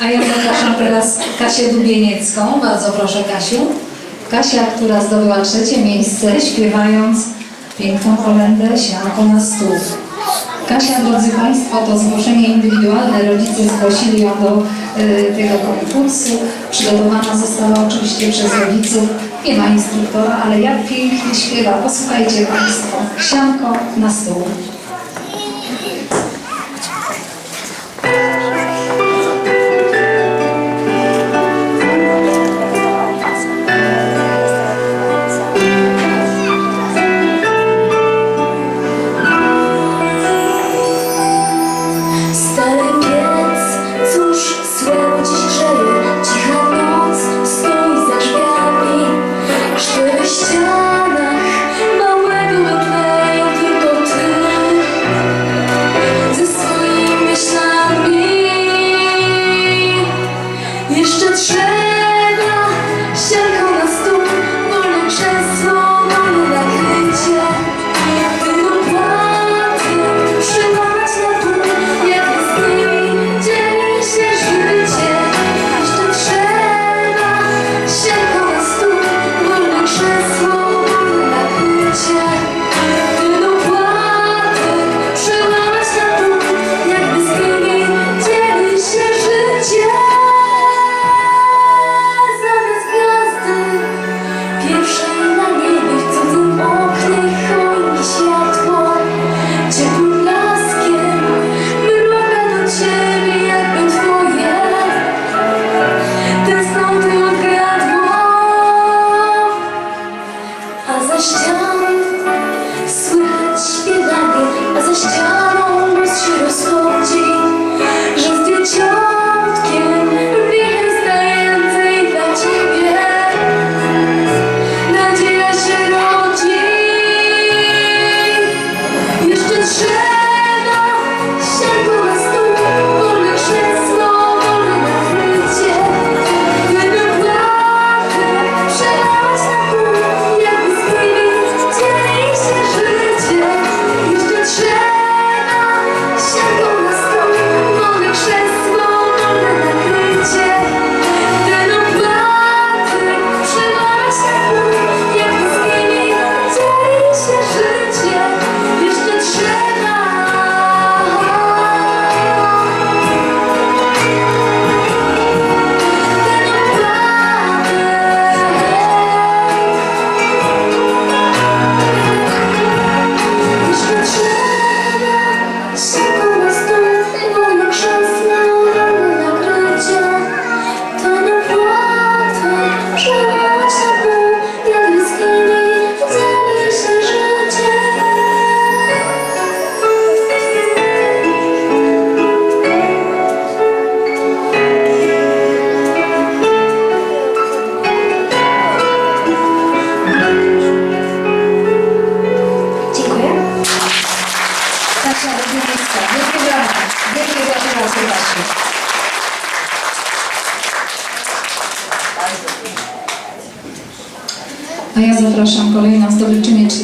A ja zapraszam teraz Kasię Dubieniecką. Bardzo proszę Kasiu. Kasia, która zdobyła trzecie miejsce śpiewając piękną kolendę Sianko na stół. Kasia, drodzy Państwo, to zgłoszenie indywidualne. Rodzice zgłosili ją do y, tego konkursu. Przygotowana została oczywiście przez rodziców. Nie ma instruktora, ale jak pięknie śpiewa. Posłuchajcie Państwo. Sianko na stół. chance. could share. A ja zapraszam kolejną zdobyczynię trzeciej.